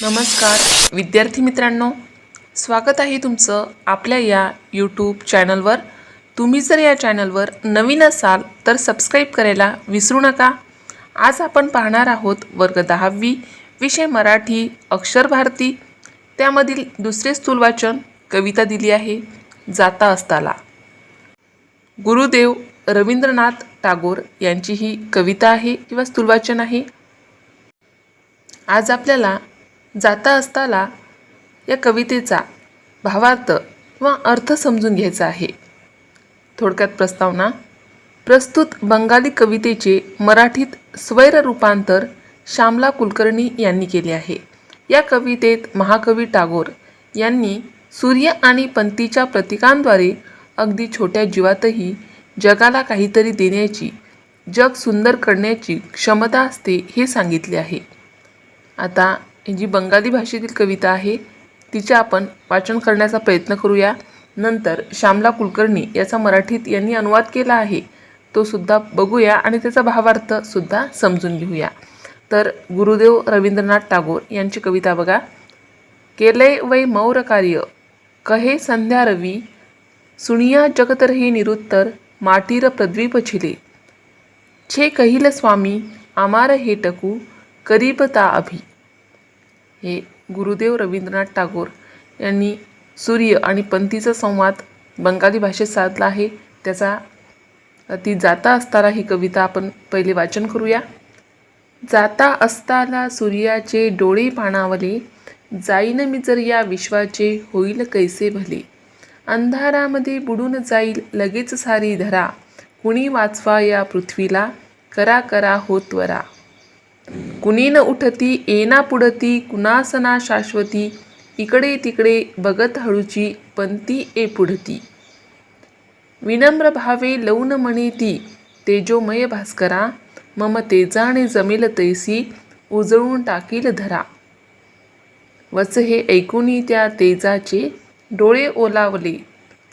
नमस्कार. विद्यार्थी मित्रांनो स्वागत आहे तुमचं आपल्या या यूट्यूब चॅनलवर तुम्ही जर या चॅनलवर नवीन असाल तर सबस्क्राईब करायला विसरू नका. आज आपण पाहणार आहोत वर्ग दहावी विषय मराठी अक्षर भारती. त्यामधील दुसरे स्थूल वाचन कविता दिली आहे जाता असताला. गुरुदेव रवींद्रनाथ टागोर यांची ही कविता आहे किंवा स्थूलवाचन आहे. आज आपल्याला जाता असताना या कवितेचा भावार्थ वा अर्थ समजून घ्यायचा आहे. थोडक्यात प्रस्तावना प्रस्तुत बंगाली कवितेचे मराठीत स्वैर रूपांतर श्यामला कुलकर्णी यांनी केले आहे. या कवितेत महाकवी टागोर यांनी सूर्य आणि पंथीच्या प्रतीकांद्वारे अगदी छोट्या जीवातही जगाला काहीतरी देण्याची जग सुंदर करण्याची क्षमता असते हे सांगितले आहे. आता ही जी बंगाली भाषेतील कविता आहे तिचे आपण वाचन करण्याचा प्रयत्न करूया. नंतर श्यामला कुलकर्णी याचा मराठीत यांनी अनुवाद केला आहे. तो सुद्धा बघूया आणि त्याचा भावार्थ सुद्धा समजून घेऊया. तर गुरुदेव रवींद्रनाथ टागोर यांची कविता बघा. केले वै मौर कार्य कहे संध्या रवी सुनिया जगतर हे निरुत्तर माटीर प्रद्वीप छिले छे कहिल स्वामी आमार हे टकू करीबता अभि. हे गुरुदेव रवींद्रनाथ टागोर यांनी सूर्य आणि पंथीचा संवाद बंगाली भाषेत साधला आहे. त्याचा ती जाता असताना ही कविता आपण पहिले वाचन करूया. जाता असताना सूर्याचे डोळे पाणावले जाईन मी जर या विश्वाचे होईल कैसे भले. अंधारामध्ये बुडून जाईल लगेच सारी धरा कुणी वाचवा या पृथ्वीला करा करा हो त्वरा कुणी न उठती येना पुढती कुणासना शाश्वती इकडे तिकडे बघत हळूची पंती ए पुढती. विनम्र भावे लौन म्हणिती तेजोमय भास्करा मम तेजाने जमेल तैसी उजळून टाकील धरा. वच हे ऐकूनी त्या तेजाचे डोळे ओलावले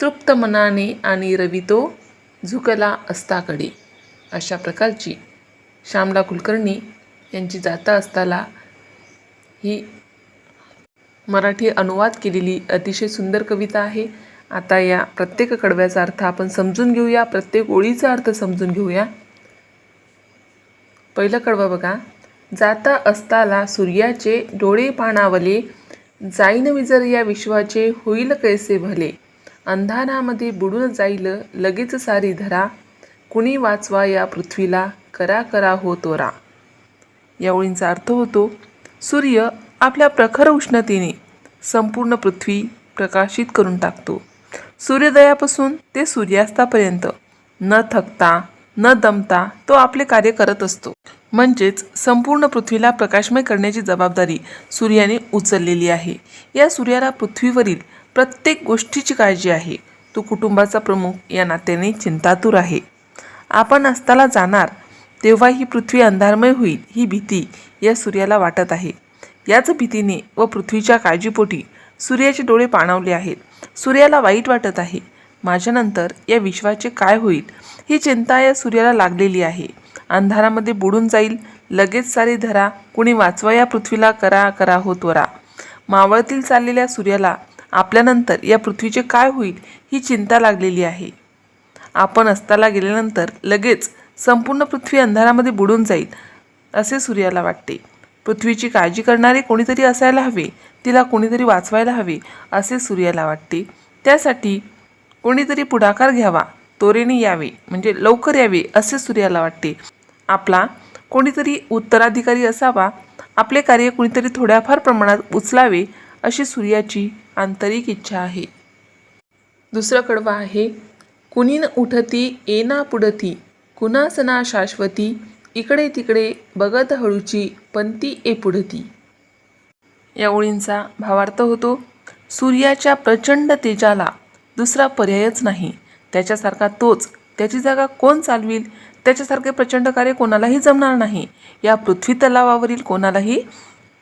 तृप्त मनाने आणि रवितो झुकला अस्ताकडे. अशा प्रकारची. श्यामला कुलकर्णी यांची जाता असताना ही मराठी अनुवाद केलेली अतिशय सुंदर कविता आहे. आता या प्रत्येक कडव्याचा अर्थ आपण समजून घेऊया प्रत्येक ओळीचा अर्थ समजून घेऊया. पहिलं कडवं बघा. जाता असताला सूर्याचे डोळे पाणावले जाईन विजर या विश्वाचे होईल कैसे भले. अंधारामध्ये बुडून जाईल लगेच सारी धरा. कुणी वाचवा या पृथ्वीला करा करा हो तोरा या ओळींचा अर्थ होतो सूर्य आपल्या प्रखर उष्णतेने संपूर्ण पृथ्वी प्रकाशित करून टाकतो. सूर्योदयापासून ते सूर्यास्तापर्यंत. न थकता न दमता तो आपले कार्य करत असतो. म्हणजेच संपूर्ण पृथ्वीला प्रकाशमय करण्याची जबाबदारी सूर्याने उचललेली आहे. या सूर्याला पृथ्वीवरील प्रत्येक गोष्टीची काळजी आहे. तो कुटुंबाचा प्रमुख या नात्याने चिंतातूर आहे. आपण अस्ताला जाणार तेव्हा ही पृथ्वी अंधारमय होईल ही भीती या सूर्याला वाटत आहे. याच भीतीने व पृथ्वीच्या काळजीपोटी सूर्याचे डोळे पाणावले आहेत. सूर्याला वाईट वाटत आहे. माझ्यानंतर या विश्वाचे काय होईल? ही चिंता या सूर्याला लागलेली आहे. अंधारामध्ये बुडून जाईल. लगेच सारी धरा कुणी वाचवा या पृथ्वीला करा करा हो त्वरा. मावळतील चाललेल्या सूर्याला आपल्यानंतर या पृथ्वीचे काय होईल? ही चिंता लागलेली आहे. आपण अस्ताला गेल्यानंतर लगेच संपूर्ण पृथ्वी अंधारामध्ये बुडून जाईल असे सूर्याला वाटते. पृथ्वीची काळजी करणारे कोणीतरी असायला हवे तिला कोणीतरी वाचवायला हवे असे सूर्याला वाटते. त्यासाठी कोणीतरी पुढाकार घ्यावा तोरेने यावे म्हणजे लवकर यावे असे सूर्याला वाटते. आपला कोणीतरी उत्तराधिकारी असावा आपले कार्य कोणीतरी थोड्याफार प्रमाणात उचलावे अशी सूर्याची आंतरिक इच्छा आहे. दुसरं कडवा आहे कुणीन उठती येना पुढती. कुणासना शाश्वती इकडे तिकडे बघत हळूची पंती ए पुढती. या ओळींचा भावार्थ होतो सूर्याच्या प्रचंड तेजाला दुसरा पर्यायच नाही. त्याच्यासारखा तोच त्याची जागा कोण चालविल त्याच्यासारखे प्रचंड कार्य कोणालाही जमणार नाही. या पृथ्वी तलावावरील कोणालाही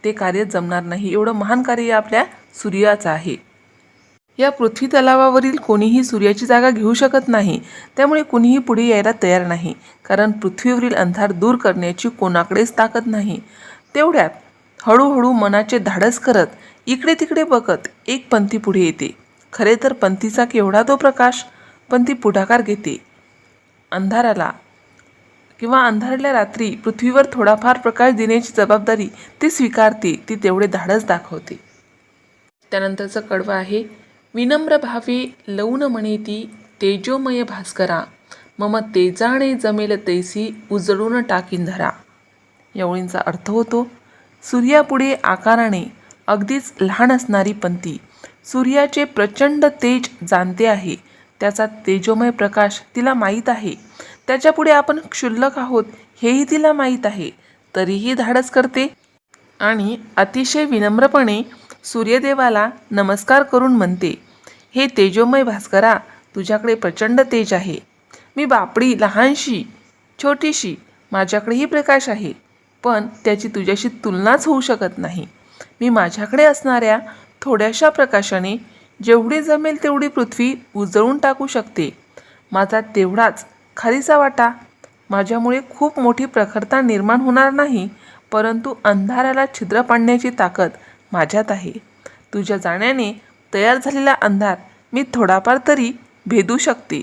ते कार्य जमणार नाही. एवढं महान कार्य आपल्या सूर्याचं आहे. या पृथ्वी तलावावरील कोणीही सूर्याची जागा घेऊ शकत नाही. त्यामुळे कुणीही पुढे यायला तयार नाही. कारण पृथ्वीवरील अंधार दूर करण्याची कोणाकडेच ताकद नाही. तेवढ्यात हळूहळू मनाचे धाडस करत इकडे तिकडे बघत एक पंथी पुढे येते. खरे तर पंथीचा केवढा तो प्रकाश? पण ती पुढाकार घेते. अंधाराला किंवा अंधारल्या रात्री पृथ्वीवर थोडाफार प्रकाश देण्याची जबाबदारी ती स्वीकारते ती तेवढे धाडस दाखवते. त्यानंतरचं कडवं आहे. विनम्र भावे लौन म्हणेती तेजोमय भास्करा मम तेजाने जमेल तैसी उजळून टाकीन धरा. या ओळींचा अर्थ होतो सूर्यापुढे आकाराने अगदीच लहान असणारी पंथी सूर्याचे प्रचंड तेज जाणते आहे त्याचा तेजोमय प्रकाश तिला माहीत आहे त्याच्यापुढे आपण क्षुल्लक आहोत हेही तिला माहीत आहे तरीही धाडस करते. आणि अतिशय विनम्रपणे सूर्यदेवाला नमस्कार करून म्हणते हे तेजोमय भास्करा तुझ्याकडे प्रचंड तेज आहे. मी बापडी लहानशी छोटीशी माझ्याकडेही प्रकाश आहे. पण त्याची तुझ्याशी तुलनाच होऊ शकत नाही. मी माझ्याकडे असणाऱ्या थोड्याशा प्रकाशाने जेवढी जमेल तेवढी पृथ्वी उजळून टाकू शकते. माझा तेवढाच खालीचा वाटा. माझ्यामुळे खूप मोठी प्रखरता निर्माण होणार नाही परंतु अंधाराला छिद्र पाडण्याची ताकद माझ्यात आहे. तुझ्या जाण्याने तयार झालेला अंधार मी थोडाफार तरी भेदू शकते.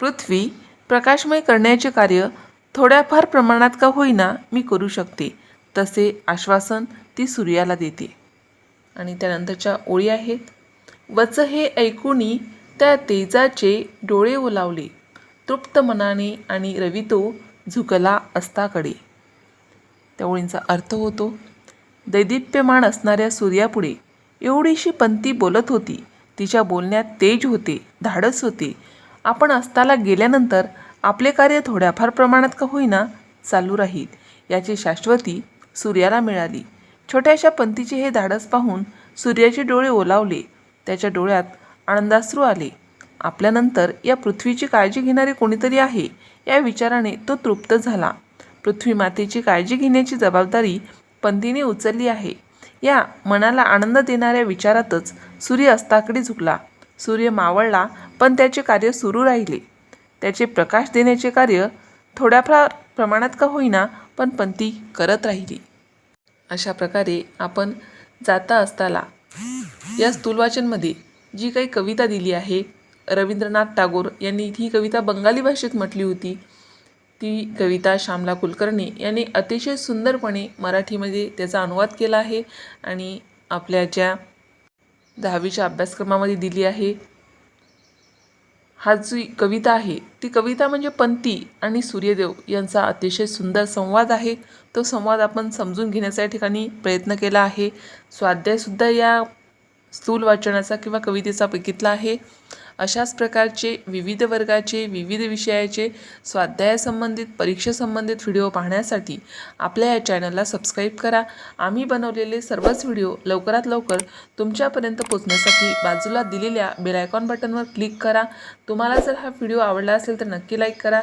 पृथ्वी प्रकाशमय करण्याचे कार्य थोड्याफार प्रमाणात का होईना मी करू शकते. तसे आश्वासन ती सूर्याला देते. आणि त्यानंतरच्या ओळी आहेत. वच हे ऐकूनी त्या तेजाचे डोळे ओलावले. तृप्त मनाने आणि रवितो झुकला अस्ताकडे. त्या ओळींचा अर्थ होतो दैदिप्यमान असणाऱ्या सूर्यापुढे. एवढीशी पंथी बोलत होती. तिच्या बोलण्यात तेज होते धाडस होते. आपण अस्ताला गेल्यानंतर आपले कार्य थोड्याफार प्रमाणात का होईना चालू राहील याची शाश्वती सूर्याला मिळाली. छोट्याशा पंथीचे हे धाडस पाहून सूर्याचे डोळे ओलावले. त्याच्या डोळ्यात आनंदाश्रू आले. आपल्यानंतर या पृथ्वीची काळजी घेणारे कोणीतरी आहे या विचाराने तो तृप्त झाला. पृथ्वी मातेची काळजी घेण्याची जबाबदारी पंथीने उचलली आहे. या मनाला आनंद देणाऱ्या विचारातच सूर्य अस्ताकडे झुकला. सूर्य मावळला पण त्याचे कार्य सुरू राहिले. त्याचे प्रकाश देण्याचे कार्य थोड्याफार प्रमाणात का होईना पण पंथी करत राहिली. अशा प्रकारे आपण जाता असताना या स्थूलवाचनमध्ये जी काही कविता दिली आहे रवींद्रनाथ टागोर यांनी ही कविता बंगाली भाषेत म्हटली होती. ती कविता श्यामला कुलकर्णी यांनी अतिशय सुंदरपणे मराठीमध्ये त्याचा अनुवाद केला आहे आणि आपल्या ज्या दहावीच्या अभ्यासक्रमामध्ये दिली आहे. हा जी कविता आहे ती कविता म्हणजे पंथी आणि सूर्यदेव यांचा अतिशय सुंदर संवाद आहे. तो संवाद आपण समजून घेण्याचा या ठिकाणी प्रयत्न केला आहे. स्वाध्यायसुद्धा या स्थूल वाचनाचा किंवा कवितेचा बघितला आहे. अशाच प्रकारचे विविध वर्गाचे विविध विषयाचे स्वाध्यायासंबंधित परीक्षेसंबंधित व्हिडिओ पाहण्यासाठी आपल्या या चॅनलला सबस्क्राईब करा. आम्ही बनवलेले सर्वच व्हिडिओ लवकरात लवकर तुमच्यापर्यंत पोचण्यासाठी बाजूला दिलेल्या बेलायकॉन बटनवर क्लिक करा. तुम्हाला जर हा व्हिडिओ आवडला असेल तर नक्की लाईक करा.